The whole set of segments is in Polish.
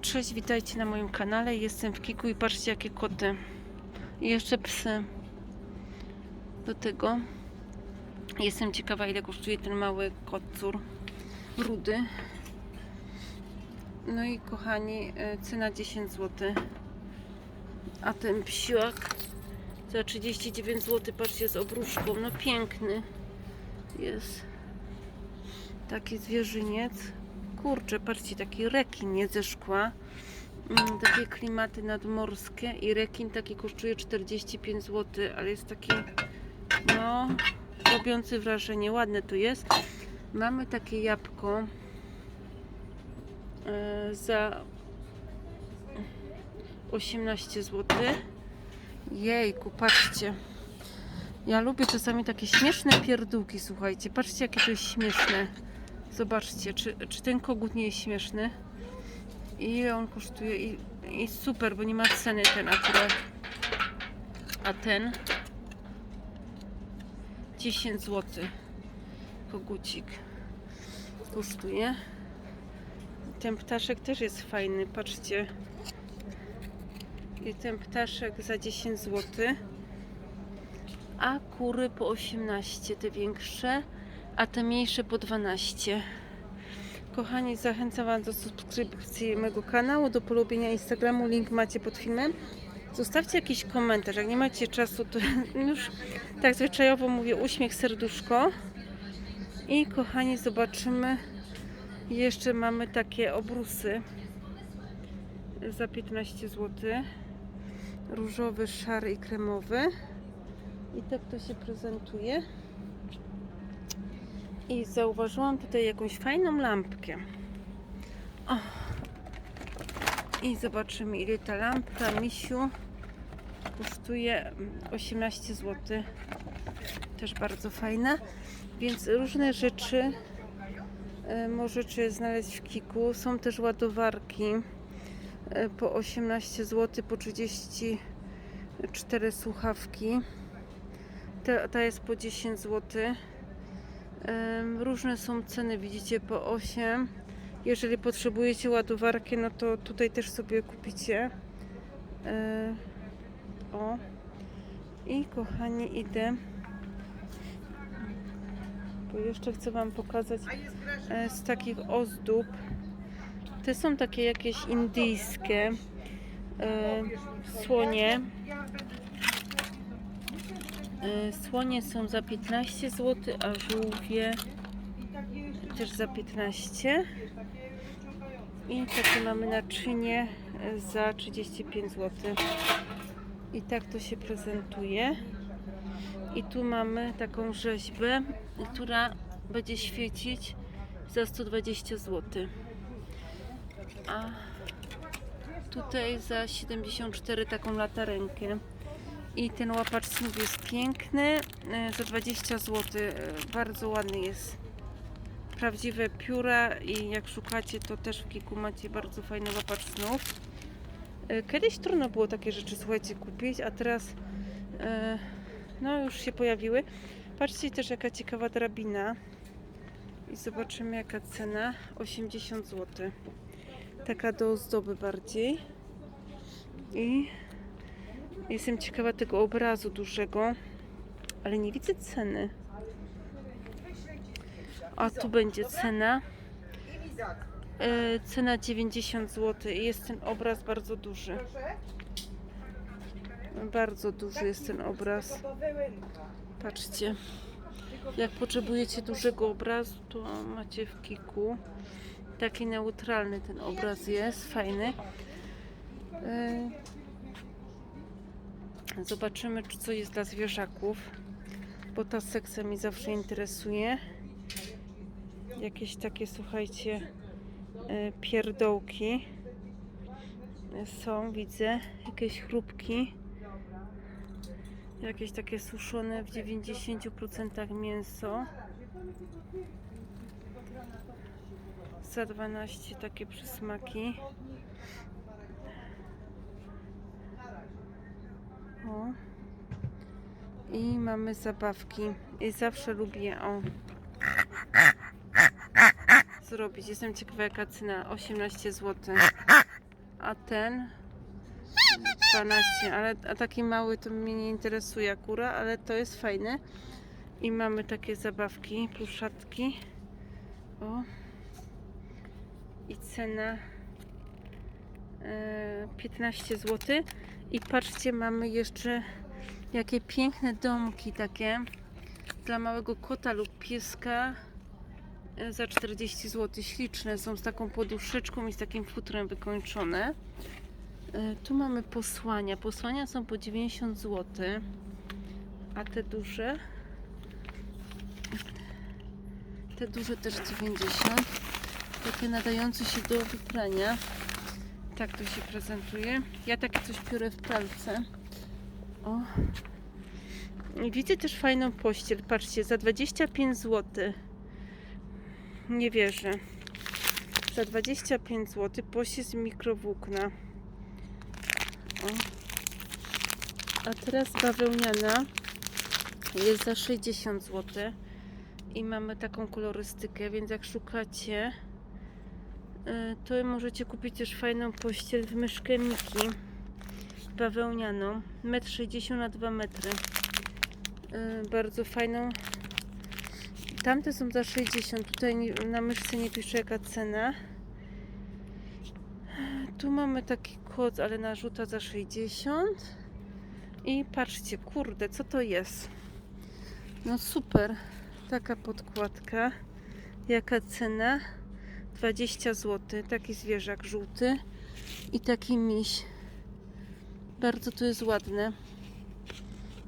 Cześć, witajcie na moim kanale. Jestem w Kiku i patrzcie jakie koty. I jeszcze psy. Do tego jestem ciekawa ile kosztuje ten mały kocur rudy. No i kochani, e, cena 10 zł. A ten psiak za 39 zł, patrzcie, z obruszką. No piękny jest. Taki zwierzyniec. Kurczę, patrzcie, taki rekin nie ze szkła. Mm, takie klimaty nadmorskie i rekin taki kosztuje 45 zł, ale jest taki no robiący wrażenie. Ładne tu jest. Mamy takie jabłko e, za 18 zł. Jejku, patrzcie. Ja lubię czasami takie śmieszne pierdółki, słuchajcie. Patrzcie, jakie to jest śmieszne. Zobaczcie, czy, czy ten kogut nie jest śmieszny. Ile on kosztuje? I, I super, bo nie ma ceny ten akurat. A ten 10 zł. Kogucik kosztuje. Ten ptaszek też jest fajny, patrzcie. I ten ptaszek za 10 zł. A kury po 18, te większe a te mniejsze po 12. Kochani, zachęcam Was do subskrypcji mojego kanału, do polubienia Instagramu, link macie pod filmem. Zostawcie jakiś komentarz, jak nie macie czasu, to już tak zwyczajowo mówię uśmiech, serduszko. I kochani, zobaczymy. Jeszcze mamy takie obrusy za 15 zł. Różowy, szary i kremowy. I tak to się prezentuje. I zauważyłam tutaj jakąś fajną lampkę. O. I zobaczymy ile ta lampka misiu kosztuje 18 zł. Też bardzo fajna. Więc różne rzeczy e, możecie znaleźć w Kiku. Są też ładowarki e, po 18 zł, po 34 słuchawki. Ta, ta jest po 10 zł. Różne są ceny, widzicie, po 8. Jeżeli potrzebujecie ładowarki, no to tutaj też sobie kupicie. E, O. I kochani, idę. Bo jeszcze chcę Wam pokazać e, z takich ozdób. Te są takie jakieś indyjskie e, słonie. E, Słonie są za 15 zł, a żółwie też za 15. I takie mamy naczynie e, za 35 zł. I tak to się prezentuje. I tu mamy taką rzeźbę, która będzie świecić za 120 zł. A tutaj za 74 taką latarenkę. I ten łapacz snów jest piękny, e, za 20 zł. e, Bardzo ładny jest. Prawdziwe pióra i jak szukacie, to też w Kiku macie bardzo fajny łapacz snów. E, Kiedyś trudno było takie rzeczy, słuchajcie, kupić, a teraz no już się pojawiły. Patrzcie też jaka ciekawa drabina. I zobaczymy jaka cena. 80 zł. Taka do ozdoby bardziej. I Jestem ciekawa tego obrazu dużego, ale nie widzę ceny. A tu będzie cena. E, cena 90 zł. Jest ten obraz bardzo duży. Bardzo duży jest ten obraz. Patrzcie. Jak potrzebujecie dużego obrazu, to macie w Kiku. Taki neutralny ten obraz jest, fajny. E, Zobaczymy, czy co jest dla zwierzaków, bo ta sekcja mi zawsze interesuje. Jakieś takie, słuchajcie, e, pierdołki są, widzę. Jakieś chrupki. Jakieś takie suszone w 90% mięso. Za 12 takie przysmaki. O. I mamy zabawki. I zawsze lubię o zrobić. Jestem ciekawa jaka cena. 18 zł. a ten 12, ale a taki mały to mnie nie interesuje akurat, ale to jest fajne. I mamy takie zabawki, pluszatki. O. I cena e, 15 zł. I patrzcie, mamy jeszcze jakie piękne domki takie dla małego kota lub pieska e, za 40 zł. Śliczne są z taką poduszeczką i z takim futrem wykończone. E, Tu mamy posłania. Posłania są po 90 zł. A te duże? Te duże też 90. Takie nadające się do wyprania. Tak to się prezentuje. Ja takie coś piórę w pralce. O. Widzę też fajną pościel. Patrzcie, za 25 zł. Nie wierzę. Za 25 zł pościel z mikrowłókna. O. A teraz bawełniana jest za 60 zł. I mamy taką kolorystykę, więc jak szukacie, y, to możecie kupić też fajną pościel w myszkę Miki bawełnianą, 1,60 m na 2 metry. Y, Bardzo fajną. Tamte są za 60. Tutaj na myszce nie pisze jaka cena. Tu mamy taki kod, ale narzuta za 60. I patrzcie, kurde, co to jest? No super. Taka podkładka. Jaka cena? 20 zł. Taki zwierzak żółty. I taki miś. Bardzo to jest ładne.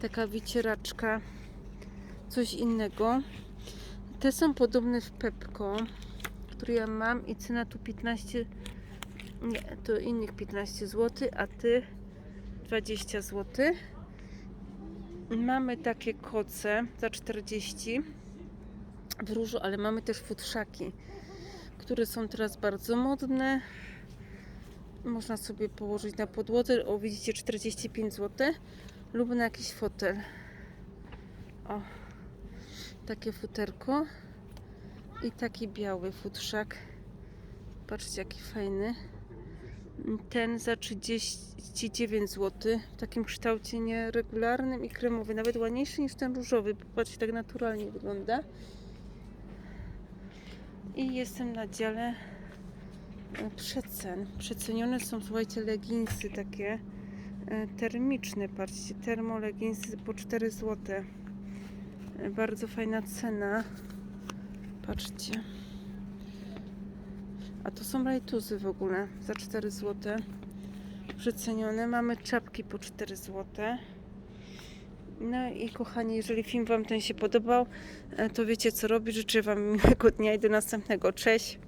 Taka wycieraczka. Coś innego. Te są podobne w Pepko, który ja mam i cena tu 15 nie, to innych 15 zł, a ty 20 zł. Mamy takie koce za 40 w różu, ale mamy też futrzaki, które są teraz bardzo modne. Można sobie położyć na podłodze, o widzicie 45 zł lub na jakiś fotel. O, takie futerko i taki biały futrzak. Patrzcie jaki fajny. Ten za 39 zł w takim kształcie nieregularnym i kremowy, nawet ładniejszy niż ten różowy. Popatrzcie, tak naturalnie wygląda. I jestem na dziale e, przecen. Przecenione są, słuchajcie, leginsy takie e, termiczne. Patrzcie, termoleginsy po 4 zł. E, Bardzo fajna cena. Patrzcie. A to są rajtuzy w ogóle za 4 zł. Przecenione. Mamy czapki po 4 zł. No i kochani, jeżeli film Wam ten się podobał, e, to wiecie co robić. Życzę Wam miłego dnia i do następnego. Cześć!